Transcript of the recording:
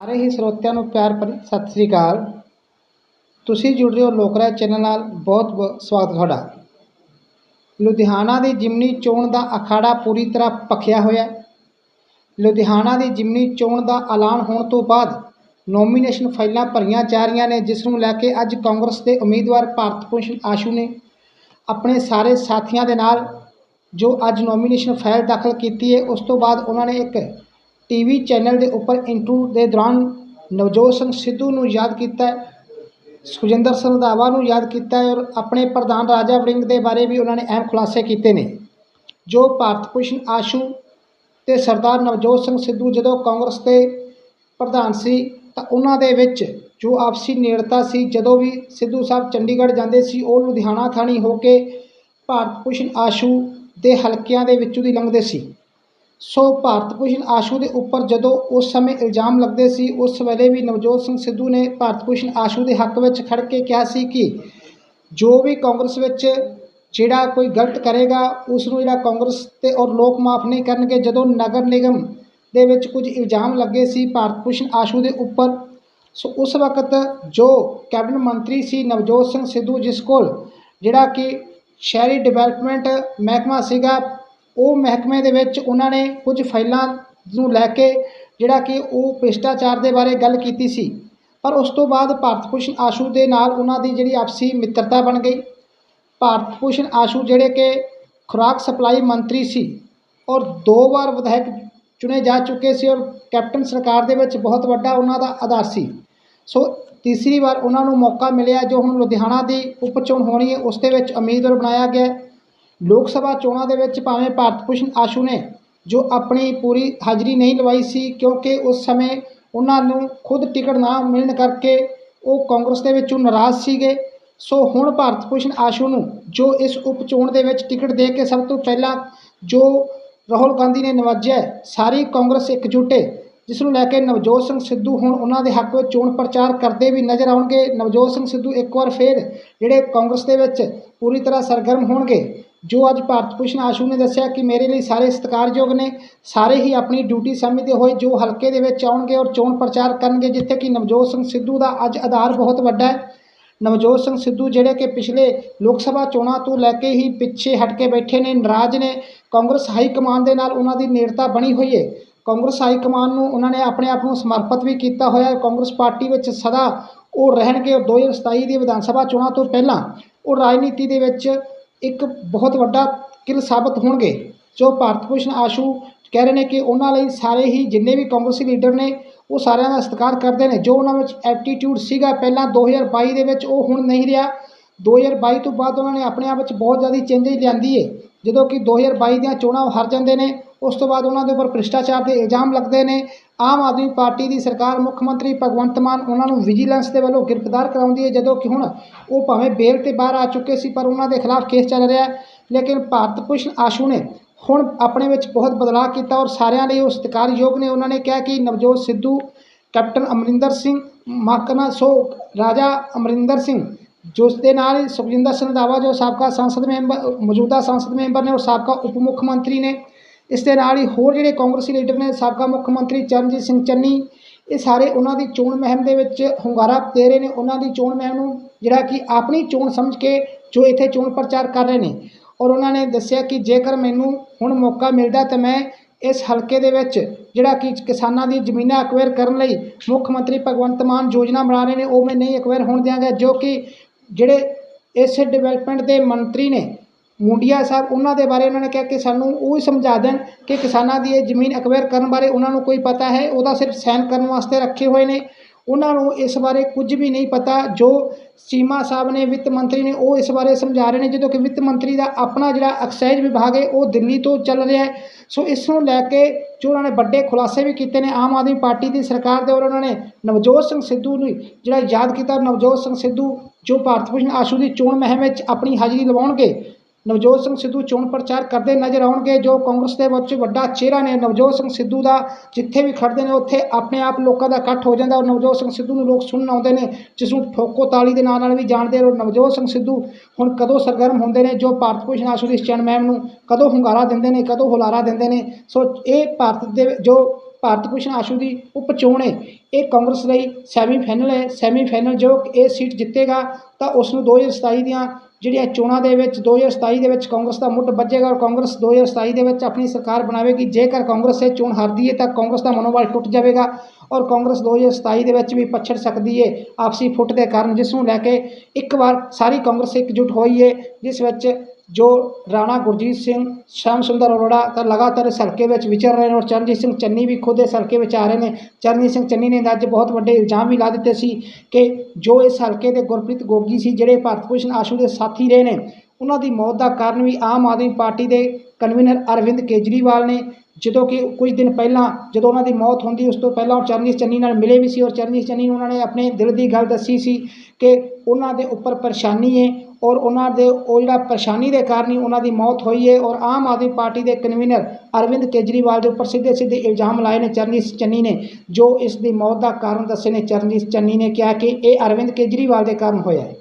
ਸਾਰੇ ਹੀ ਸਰੋਤਿਆਂ ਨੂੰ ਪਿਆਰ ਭਰੀ ਸਤਿ ਸ੍ਰੀ ਅਕਾਲ। ਤੁਸੀਂ ਜੁੜ ਰਹੇ ਹੋ ਲੋਕਰਾਜ ਚੈਨਲ ਨਾਲ। ਬਹੁਤ ਬਹੁਤ ਸਵਾਗਤ ਤੁਹਾਡਾ। ਲੁਧਿਆਣਾ ਦੀ ਜਿਮਨੀ ਚੋਣ ਦਾ ਅਖਾੜਾ ਪੂਰੀ ਤਰ੍ਹਾਂ ਭਖਿਆ ਹੋਇਆ ਲੁਧਿਆਣਾ ਦੀ ਜਿਮਨੀ ਚੋਣ ਦਾ ਐਲਾਨ ਹੋਣ ਤੋਂ ਬਾਅਦ ਨੋਮੀਨੇਸ਼ਨ ਫਾਈਲਾਂ ਭਰੀਆਂ ਜਾ ਰਹੀਆਂ ਨੇ, ਜਿਸ ਨੂੰ ਲੈ ਕੇ ਅੱਜ ਕਾਂਗਰਸ ਦੇ ਉਮੀਦਵਾਰ ਭਾਰਤ ਭੂਸ਼ਣ ਆਸ਼ੂ ਨੇ ਆਪਣੇ ਸਾਰੇ ਸਾਥੀਆਂ ਦੇ ਨਾਲ ਜੋ ਅੱਜ ਨੋਮੀਨੇਸ਼ਨ ਫਾਈਲ ਦਾਖਲ ਕੀਤੀ ਹੈ, ਉਸ ਤੋਂ ਬਾਅਦ ਉਹਨਾਂ ਨੇ ਇੱਕ ਟੀਵੀ ਚੈਨਲ ਦੇ ਉੱਪਰ ਇੰਟਰਵਿਊ ਦੇ ਦੌਰਾਨ ਨਵਜੋਤ ਸਿੰਘ ਸਿੱਧੂ ਨੂੰ ਯਾਦ ਕੀਤਾ ਸੁਖਜਿੰਦਰ ਸਿੰਘ ਰੰਧਾਵਾ ਨੂੰ ਯਾਦ ਕੀਤਾ ਔਰ ਆਪਣੇ ਪ੍ਰਧਾਨ ਰਾਜਾ ਵੜਿੰਗ ਦੇ ਬਾਰੇ ਵੀ ਉਹਨਾਂ ਨੇ ਅਹਿਮ ਖੁਲਾਸੇ ਕੀਤੇ ਨੇ। ਜੋ ਭਾਰਤ ਭੂਸ਼ਣ ਆਸ਼ੂ ਤੇ ਸਰਦਾਰ ਨਵਜੋਤ ਸਿੰਘ ਸਿੱਧੂ ਜਦੋਂ ਕਾਂਗਰਸ ਦੇ ਪ੍ਰਧਾਨ ਸੀ ਤਾਂ ਉਹਨਾਂ ਦੇ ਵਿੱਚ ਜੋ ਆਪਸੀ ਨੇੜਤਾ ਸੀ, ਜਦੋਂ ਵੀ ਸਿੱਧੂ ਸਾਹਿਬ ਚੰਡੀਗੜ੍ਹ ਜਾਂਦੇ ਸੀ, ਉਹ ਲੁਧਿਆਣਾ ਥਾਣੀ ਹੋ ਕੇ ਭਾਰਤ ਭੂਸ਼ਣ ਆਸ਼ੂ ਦੇ ਹਲਕਿਆਂ ਦੇ ਵਿੱਚੋਂ ਦੀ ਲੰਘਦੇ ਸੀ। ਸੋ ਭਾਰਤ ਭੂਸ਼ਣ ਆਸ਼ੂ ਦੇ ਉੱਪਰ ਜਦੋਂ ਉਸ ਸਮੇਂ ਇਲਜ਼ਾਮ ਲੱਗਦੇ ਸੀ, ਉਸ ਵੇਲੇ ਵੀ ਨਵਜੋਤ ਸਿੰਘ ਸਿੱਧੂ ਨੇ ਭਾਰਤ ਭੂਸ਼ਣ ਆਸ਼ੂ ਦੇ ਹੱਕ ਵਿੱਚ ਖੜ ਕੇ ਕਿਹਾ ਸੀ ਕਿ ਜੋ ਵੀ ਕਾਂਗਰਸ ਵਿੱਚ ਜਿਹੜਾ ਕੋਈ ਗਲਤ ਕਰੇਗਾ, ਉਸ ਨੂੰ ਜਿਹੜਾ ਕਾਂਗਰਸ ਤੇ ਔਰ ਲੋਕ ਮਾਫ ਨਹੀਂ ਕਰਨਗੇ। ਜਦੋਂ ਨਗਰ ਨਿਗਮ ਦੇ ਵਿੱਚ ਕੁਝ ਇਲਜ਼ਾਮ ਲੱਗੇ ਸੀ ਭਾਰਤ ਭੂਸ਼ਣ ਆਸ਼ੂ ਦੇ ਉੱਪਰ, ਸੋ ਉਸ ਵਕਤ ਜੋ ਕੈਬਨਿਟ ਮੰਤਰੀ ਸੀ ਨਵਜੋਤ ਸਿੰਘ ਸਿੱਧੂ, ਜਿਸ ਕੋਲ ਜਿਹੜਾ ਕਿ ਸ਼ਹਿਰੀ ਡਿਵੈਲਪਮੈਂਟ ਮਹਿਕਮਾ ਸੀਗਾ ਉਹ ਮਹਿਕਮੇ ਦੇ ਵਿੱਚ ਉਹਨਾਂ ਨੇ ਕੁਝ ਫਾਈਲਾਂ ਨੂੰ ਲੈ ਕੇ ਜਿਹੜਾ ਕਿ ਉਹ ਭ੍ਰਿਸ਼ਟਾਚਾਰ ਦੇ ਬਾਰੇ ਗੱਲ ਕੀਤੀ ਸੀ। ਪਰ ਉਸ ਤੋਂ ਬਾਅਦ ਭਾਰਤ ਭੂਸ਼ਣ ਆਸ਼ੂ ਦੇ ਨਾਲ ਉਹਨਾਂ ਦੀ ਜਿਹੜੀ ਆਪਸੀ ਮਿੱਤਰਤਾ ਬਣ ਗਈ। ਭਾਰਤ ਭੂਸ਼ਣ ਆਸ਼ੂ ਜਿਹੜੇ ਕਿ ਖੁਰਾਕ ਸਪਲਾਈ ਮੰਤਰੀ ਸੀ ਔਰ ਦੋ ਵਾਰ ਵਿਧਾਇਕ ਚੁਣੇ ਜਾ ਚੁੱਕੇ ਸੀ ਔਰ ਕੈਪਟਨ ਸਰਕਾਰ ਦੇ ਵਿੱਚ ਬਹੁਤ ਵੱਡਾ ਉਹਨਾਂ ਦਾ ਆਧਾਰ ਸੀ। ਸੋ ਤੀਸਰੀ ਵਾਰ ਉਹਨਾਂ ਨੂੰ ਮੌਕਾ ਮਿਲਿਆ ਜੋ ਹੁਣ ਲੁਧਿਆਣਾ ਦੀ ਉਪ ਚੋਣ ਹੋਣੀ ਹੈ, ਉਸ ਦੇ ਵਿੱਚ ਉਮੀਦਵਾਰ ਬਣਾਇਆ ਗਿਆ ਲੋਕ ਸਭਾ ਚੋਣਾਂ ਦੇ ਵਿੱਚ ਭਾਵੇਂ ਭਾਰਤ ਭੂਸ਼ਣ ਆਸ਼ੂ ਨੇ ਜੋ ਆਪਣੀ ਪੂਰੀ ਹਾਜ਼ਰੀ ਨਹੀਂ ਲਵਾਈ ਸੀ, ਕਿਉਂਕਿ ਉਸ ਸਮੇਂ ਉਹਨਾਂ ਨੂੰ ਖੁਦ ਟਿਕਟ ਨਾ ਮਿਲਣ ਕਰਕੇ ਉਹ ਕਾਂਗਰਸ ਦੇ ਵਿੱਚੋਂ ਨਾਰਾਜ਼ ਸੀਗੇ। ਸੋ ਹੁਣ ਭਾਰਤ ਭੂਸ਼ਣ ਆਸ਼ੂ ਨੂੰ ਜੋ ਇਸ ਉਪ ਚੋਣ ਦੇ ਵਿੱਚ ਟਿਕਟ ਦੇ ਕੇ ਸਭ ਤੋਂ ਪਹਿਲਾਂ ਜੋ ਰਾਹੁਲ ਗਾਂਧੀ ਨੇ ਨਵਾਜਿਆ ਸਾਰੀ ਕਾਂਗਰਸ ਇਕਜੁੱਟ ਹੈ, ਜਿਸ ਨੂੰ ਲੈ ਕੇ ਨਵਜੋਤ ਸਿੰਘ ਸਿੱਧੂ ਹੁਣ ਉਹਨਾਂ ਦੇ ਹੱਕ ਵਿੱਚ ਚੋਣ ਪ੍ਰਚਾਰ ਕਰਦੇ ਵੀ ਨਜ਼ਰ ਆਉਣਗੇ। ਨਵਜੋਤ ਸਿੰਘ ਸਿੱਧੂ ਇੱਕ ਵਾਰ ਫੇਰ ਜਿਹੜੇ ਕਾਂਗਰਸ ਦੇ ਵਿੱਚ ਪੂਰੀ ਤਰ੍ਹਾਂ ਸਰਗਰਮ ਹੋਣਗੇ ਜੋ ਅੱਜ ਭਾਰਤ ਭੂਸ਼ਣ ਆਸ਼ੂ ਨੇ ਦੱਸਿਆ ਕਿ ਮੇਰੇ ਲਈ ਸਾਰੇ ਸਤਿਕਾਰਯੋਗ ਨੇ, ਸਾਰੇ ਹੀ ਆਪਣੀ ਡਿਊਟੀ ਸਮਝਦੇ ਹੋਏ ਜੋ ਹਲਕੇ ਦੇ ਵਿੱਚ ਆਉਣਗੇ ਔਰ ਚੋਣ ਪ੍ਰਚਾਰ ਕਰਨਗੇ, ਜਿੱਥੇ ਕਿ ਨਵਜੋਤ ਸਿੰਘ ਸਿੱਧੂ ਦਾ ਅੱਜ ਆਧਾਰ ਬਹੁਤ ਵੱਡਾ ਹੈ। ਨਵਜੋਤ ਸਿੰਘ ਸਿੱਧੂ ਜਿਹੜੇ ਕਿ ਪਿਛਲੇ ਲੋਕ ਸਭਾ ਚੋਣਾਂ ਤੋਂ ਲੈ ਕੇ ਹੀ ਪਿੱਛੇ ਹਟ ਕੇ ਬੈਠੇ ਨੇ, ਨਾਰਾਜ਼ ਨੇ, ਕਾਂਗਰਸ ਹਾਈ ਕਮਾਨ ਦੇ ਨਾਲ ਉਹਨਾਂ ਦੀ ਨੇੜਤਾ ਬਣੀ ਹੋਈ ਹੈ ਕਾਂਗਰਸ ਹਾਈ ਕਮਾਨ ਨੂੰ ਉਹਨਾਂ ਨੇ ਆਪਣੇ ਆਪ ਨੂੰ ਸਮਰਪਿਤ ਵੀ ਕੀਤਾ ਹੋਇਆ ਹੈ। ਕਾਂਗਰਸ ਪਾਰਟੀ ਵਿੱਚ ਸਦਾ ਉਹ ਰਹਿਣਗੇ ਔਰ 2027 ਦੀ ਵਿਧਾਨ ਸਭਾ ਚੋਣਾਂ ਤੋਂ ਪਹਿਲਾਂ। ਉਹ ਰਾਜਨੀਤੀ ਦੇ ਵਿੱਚ ਇੱਕ ਬਹੁਤ ਵੱਡਾ ਕਿਲ ਸਾਬਤ ਹੋਣਗੇ, ਜੋ ਭਾਰਤ ਭੂਸ਼ਣ ਆਸ਼ੂ ਕਹਿ ਰਹੇ ਨੇ ਕਿ ਉਹਨਾਂ ਲਈ ਸਾਰੇ ਹੀ ਜਿੰਨੇ ਵੀ ਕਾਂਗਰਸੀ ਲੀਡਰ ਨੇ, ਉਹ ਸਾਰਿਆਂ ਦਾ ਸਤਿਕਾਰ ਕਰਦੇ ਨੇ। ਜੋ ਉਹਨਾਂ ਵਿੱਚ ਐਟੀਟਿਊਡ ਸੀਗਾ ਪਹਿਲਾਂ 2022 ਦੇ ਵਿੱਚ, ਉਹ ਹੁਣ ਨਹੀਂ ਰਿਹਾ। 2022 ਤੋਂ ਬਾਅਦ ਉਹਨਾਂ ਨੇ ਆਪਣੇ ਆਪ ਵਿੱਚ ਬਹੁਤ ਜ਼ਿਆਦਾ ਚੇਂਜਿਸ ਲਿਆਂਦੀ ਹੈ ਜਦੋਂ ਕਿ 2022 ਦੀਆਂ ਚੋਣਾਂ ਉਹ ਹਾਰ ਜਾਂਦੇ ਨੇ। ਉਸ ਤੋਂ ਬਾਅਦ ਉਹਨਾਂ ਦੇ ਉੱਪਰ ਭ੍ਰਿਸ਼ਟਾਚਾਰ ਦੇ ਇਲਜ਼ਾਮ ਲੱਗਦੇ ਨੇ। ਆਮ ਆਦਮੀ ਪਾਰਟੀ ਦੀ ਸਰਕਾਰ, ਮੁੱਖ ਮੰਤਰੀ ਭਗਵੰਤ ਮਾਨ ਉਹਨਾਂ ਨੂੰ ਵਿਜੀਲੈਂਸ ਦੇ ਵੱਲੋਂ ਗ੍ਰਿਫਤਾਰ ਕਰਾਉਂਦੀ ਹੈ, ਜਦੋਂ ਕਿ ਹੁਣ ਉਹ ਭਾਵੇਂ ਬੇਲ ਤੇ ਬਾਹਰ ਆ ਚੁੱਕੇ ਸੀ, ਪਰ ਉਹਨਾਂ ਦੇ ਖਿਲਾਫ ਕੇਸ ਚੱਲ ਰਿਹਾ ਹੈ। ਲੇਕਿਨ ਭਾਰਤ ਭੂਸ਼ਣ ਆਸ਼ੂ ਨੇ ਹੁਣ ਆਪਣੇ ਵਿੱਚ ਬਹੁਤ ਬਦਲਾਅ ਕੀਤਾ ਔਰ ਸਾਰਿਆਂ ਲਈ ਉਹ ਸਤਿਕਾਰਯੋਗ ਨੇ। ਉਹਨਾਂ ਨੇ ਕਿਹਾ ਕਿ ਨਵਜੋਤ ਸਿੱਧੂ, ਕੈਪਟਨ ਅਮਰਿੰਦਰ ਸਿੰਘ, ਮਾਕਨਾ, ਸੋ ਰਾਜਾ ਅਮਰਿੰਦਰ ਸਿੰਘ ਜਿਸ ਦੇ ਨਾਲ ਸੁਖਜਿੰਦਰ ਸਿੰਘ ਰੰਧਾਵਾ ਜੋ ਸਾਬਕਾ ਸੰਸਦ ਮੈਂਬਰ, ਮੌਜੂਦਾ ਸੰਸਦ ਮੈਂਬਰ ਨੇ, ਉਹ ਸਾਬਕਾ ਉਪ ਮੁੱਖ ਮੰਤਰੀ ਨੇ। ਇਸ ਦੇ ਨਾਲ ਹੀ ਹੋਰ ਜਿਹੜੇ ਕਾਂਗਰਸੀ ਲੀਡਰ ਨੇ ਸਾਬਕਾ ਮੁੱਖ ਮੰਤਰੀ ਚਰਨਜੀਤ ਸਿੰਘ ਚੰਨੀ, ਇਹ ਸਾਰੇ ਉਹਨਾਂ ਦੀ ਚੋਣ ਮਹਿਮ ਦੇ ਵਿੱਚ ਹੁੰਗਾਰਾ ਦੇ ਰਹੇ ਨੇ। ਉਹਨਾਂ ਦੀ ਚੋਣ ਮਹਿਮ ਨੂੰ ਜਿਹੜਾ ਕਿ ਆਪਣੀ ਚੋਣ ਸਮਝ ਕੇ ਜੋ ਇੱਥੇ ਚੋਣ ਪ੍ਰਚਾਰ ਕਰ ਰਹੇ ਨੇ ਔਰ ਉਹਨਾਂ ਨੇ ਦੱਸਿਆ ਕਿ ਜੇਕਰ ਮੈਨੂੰ ਹੁਣ ਮੌਕਾ ਮਿਲਦਾ ਤਾਂ ਮੈਂ ਇਸ ਹਲਕੇ ਦੇ ਵਿੱਚ ਜਿਹੜਾ ਕਿ ਕਿਸਾਨਾਂ ਦੀ ਜ਼ਮੀਨਾਂ ਐਕਵਾਇਰ ਕਰਨ ਲਈ ਮੁੱਖ ਮੰਤਰੀ ਭਗਵੰਤ ਮਾਨ ਯੋਜਨਾ ਬਣਾ ਰਹੇ ਨੇ, ਉਹ ਮੈਂ ਨਹੀਂ ਐਕਵਾਇਰ ਹੋਣ ਦਿਆਂਗਾ, ਜੋ ਕਿ ਜਿਹੜੇ ਇਸ ਡਿਵੈਲਪਮੈਂਟ ਦੇ ਮੰਤਰੀ ਨੇ ਮੁੰਡੀਆ ਸਾਹਿਬ, ਉਹਨਾਂ ਦੇ ਬਾਰੇ ਉਹਨਾਂ ਨੇ ਕਿਹਾ ਕਿ ਸਾਨੂੰ ਉਹ ਹੀ ਸਮਝਾ ਦੇਣ ਕਿ ਕਿਸਾਨਾਂ ਦੀ ਇਹ ਜ਼ਮੀਨ ਐਕਵਾਇਰ ਕਰਨ ਬਾਰੇ ਉਹਨਾਂ ਨੂੰ ਕੋਈ ਪਤਾ ਹੈ, ਉਹਦਾ ਸਿਰਫ ਸਾਈਨ ਕਰਨ ਵਾਸਤੇ ਰੱਖੇ ਹੋਏ ਨੇ। ਉਹਨਾਂ ਨੂੰ ਇਸ ਬਾਰੇ ਕੁਝ ਵੀ ਨਹੀਂ ਪਤਾ, ਜੋ ਚੀਮਾ ਸਾਹਿਬ ਨੇ ਵਿੱਤ ਮੰਤਰੀ ਨੇ ਉਹ ਇਸ ਬਾਰੇ ਸਮਝਾ ਰਹੇ ਨੇ, ਜਦੋਂ ਕਿ ਵਿੱਤ ਮੰਤਰੀ ਦਾ ਆਪਣਾ ਜਿਹੜਾ ਐਕਸਾਈਜ਼ ਵਿਭਾਗ ਹੈ, ਉਹ ਦਿੱਲੀ ਤੋਂ ਚੱਲ ਰਿਹਾ ਹੈ। ਸੋ ਇਸ ਨੂੰ ਲੈ ਕੇ ਜੋ ਉਹਨਾਂ ਨੇ ਵੱਡੇ ਖੁਲਾਸੇ ਵੀ ਕੀਤੇ ਨੇ, ਆਮ ਆਦਮੀ ਪਾਰਟੀ ਦੀ ਸਰਕਾਰ ਦੇ ਔਰ ਉਹਨਾਂ ਨੇ ਨਵਜੋਤ ਸਿੰਘ ਸਿੱਧੂ ਨੂੰ ਜਿਹੜਾ ਯਾਦ ਕੀਤਾ, ਨਵਜੋਤ ਸਿੰਘ ਸਿੱਧੂ ਜੋ ਭਾਰਤ ਭੂਸ਼ਣ ਆਸ਼ੂ ਦੀ ਚੋਣ ਮਹਿਮ ਵਿੱਚ ਆਪਣੀ ਹਾਜ਼ਰੀ ਲਵਾਉਣਗੇ ਨਵਜੋਤ ਸਿੰਘ ਸਿੱਧੂ ਚੋਣ ਪ੍ਰਚਾਰ ਕਰਦੇ ਨਜ਼ਰ ਆਉਣਗੇ, ਜੋ ਕਾਂਗਰਸ ਦੇ ਵਿੱਚ ਵੱਡਾ ਚਿਹਰਾ ਨੇ। ਨਵਜੋਤ ਸਿੰਘ ਸਿੱਧੂ ਦਾ ਜਿੱਥੇ ਵੀ ਖੜਦੇ ਨੇ, ਉੱਥੇ ਆਪਣੇ ਆਪ ਲੋਕਾਂ ਦਾ ਇਕੱਠ ਹੋ ਜਾਂਦਾ। ਔਰ ਨਵਜੋਤ ਸਿੰਘ ਸਿੱਧੂ ਨੂੰ ਲੋਕ ਸੁਣਨ ਆਉਂਦੇ ਨੇ, ਜਿਸ ਨੂੰ ਠੋਕੋ ਤਾਲੀ ਦੇ ਨਾਂ ਨਾਲ ਵੀ ਜਾਣਦੇ ਔਰ ਨਵਜੋਤ ਸਿੰਘ ਸਿੱਧੂ ਹੁਣ ਕਦੋਂ ਸਰਗਰਮ ਹੁੰਦੇ ਨੇ, ਜੋ ਭਾਰਤ ਭੂਸ਼ਣ ਆਸ਼ੂ ਦੀ ਚਣ ਨੂੰ ਕਦੋਂ ਹੁੰਗਾਰਾ ਦਿੰਦੇ ਨੇ, ਕਦੋਂ ਹੁਲਾਰਾ ਦਿੰਦੇ ਨੇ। ਸੋ ਇਹ ਭਾਰਤ ਦੇ ਜੋ ਭਾਰਤ ਭੂਸ਼ਣ ਆਸ਼ੂ ਦੀ ਉਪ ਚੋਣ ਹੈ ਇਹ ਕਾਂਗਰਸ ਲਈ ਸੈਮੀਫਾਈਨਲ ਹੈ ਸੈਮੀਫਾਈਨਲ ਜੋ ਇਹ ਸੀਟ ਜਿੱਤੇਗਾ, ਤਾਂ ਉਸ ਨੂੰ 2027 ਦੀਆਂ ਜਿਹੜੀਆਂ ਚੋਣਾਂ ਦੇ ਵਿੱਚ 2027 ਦੇ ਵਿੱਚ ਕਾਂਗਰਸ ਦਾ ਮੁੱਢ ਵੱਜੇਗਾ ਔਰ ਕਾਂਗਰਸ 2027 ਦੇ ਵਿੱਚ ਆਪਣੀ ਸਰਕਾਰ ਬਣਾਵੇਗੀ, ਜੇਕਰ ਕਾਂਗਰਸ ਇਹ ਚੋਣ ਹਾਰਦੀ ਹੈ ਤਾਂ ਕਾਂਗਰਸ ਦਾ ਮਨੋਬਲ ਟੁੱਟ ਜਾਵੇਗਾ ਔਰ ਕਾਂਗਰਸ 2027 ਦੇ ਵਿੱਚ ਵੀ ਪਛੜ ਸਕਦੀ ਹੈ ਆਪਸੀ ਫੁੱਟ ਦੇ ਕਾਰਨ, ਜਿਸ ਨੂੰ ਲੈ ਕੇ ਇੱਕ ਵਾਰ ਸਾਰੀ ਕਾਂਗਰਸ ਇਕਜੁੱਟ ਹੋਈ ਹੈ ਜਿਸ ਵਿੱਚ ਜੋ ਰਾਣਾ ਗੁਰਜੀਤ ਸਿੰਘ ਸ਼ਾਮ ਸੁੰਦਰ ਅਰੋੜਾ ਤਾਂ ਲਗਾਤਾਰ ਇਸ ਹਲਕੇ ਵਿੱਚ ਵਿਚਰ ਰਹੇ ਨੇ ਔਰ ਚਰਨਜੀਤ ਸਿੰਘ ਚੰਨੀ ਵੀ ਖੁਦ ਇਸ ਹਲਕੇ ਵਿੱਚ ਆ ਰਹੇ ਨੇ। ਚਰਨਜੀਤ ਸਿੰਘ ਚੰਨੀ ਨੇ ਅੱਜ ਬਹੁਤ ਵੱਡੇ ਇਲਜ਼ਾਮ ਵੀ ਲਾ ਦਿੱਤੇ ਸੀ ਕਿ ਜੋ ਇਸ ਹਲਕੇ ਦੇ ਗੁਰਪ੍ਰੀਤ ਗੋਗੀ ਸੀ, ਜਿਹੜੇ ਭਾਰਤ ਭੂਸ਼ਣ ਆਸ਼ੂ ਦੇ ਸਾਥੀ ਰਹੇ ਨੇ, ਉਹਨਾਂ ਦੀ ਮੌਤ ਦਾ ਕਾਰਨ ਵੀ ਆਮ ਆਦਮੀ ਪਾਰਟੀ ਦੇ ਕਨਵੀਨਰ ਅਰਵਿੰਦ ਕੇਜਰੀਵਾਲ ਨੇ। ਜਦੋਂ ਕਿ ਕੁਝ ਦਿਨ ਪਹਿਲਾਂ ਜਦੋਂ ਉਹਨਾਂ ਦੀ ਮੌਤ ਹੁੰਦੀ, ਉਸ ਤੋਂ ਪਹਿਲਾਂ ਉਹ ਚਰਨਜੀਤ ਚੰਨੀ ਨਾਲ ਮਿਲੇ ਵੀ ਸੀ ਔਰ ਚਰਨਜੀਤ ਚੰਨੀ ਨੂੰ ਉਹਨਾਂ ਨੇ ਆਪਣੇ ਦਿਲ ਦੀ ਗੱਲ ਦੱਸੀ ਸੀ ਕਿ ਉਹਨਾਂ ਦੇ ਉੱਪਰ ਪਰੇਸ਼ਾਨੀ ਹੈ ਔਰ ਉਹਨਾਂ ਦੇ, ਉਹ ਜਿਹੜਾ ਪਰੇਸ਼ਾਨੀ ਦੇ ਕਾਰਨ ਹੀ ਉਹਨਾਂ ਦੀ ਮੌਤ ਹੋਈ ਹੈ ਔਰ ਆਮ ਆਦਮੀ ਪਾਰਟੀ ਦੇ ਕਨਵੀਨਰ ਅਰਵਿੰਦ ਕੇਜਰੀਵਾਲ ਦੇ ਉੱਪਰ ਸਿੱਧੇ ਸਿੱਧੇ ਇਲਜ਼ਾਮ ਲਾਏ ਨੇ ਚਰਨਜੀਤ ਚੰਨੀ ਨੇ, ਜੋ ਇਸ ਦੀ ਮੌਤ ਦਾ ਕਾਰਨ ਦੱਸੇ ਨੇ ਚਰਨਜੀਤ ਚੰਨੀ ਨੇ ਕਿਹਾ ਕਿ ਇਹ ਅਰਵਿੰਦ ਕੇਜਰੀਵਾਲ ਦੇ ਕਾਰਨ ਹੋਇਆ ਹੈ।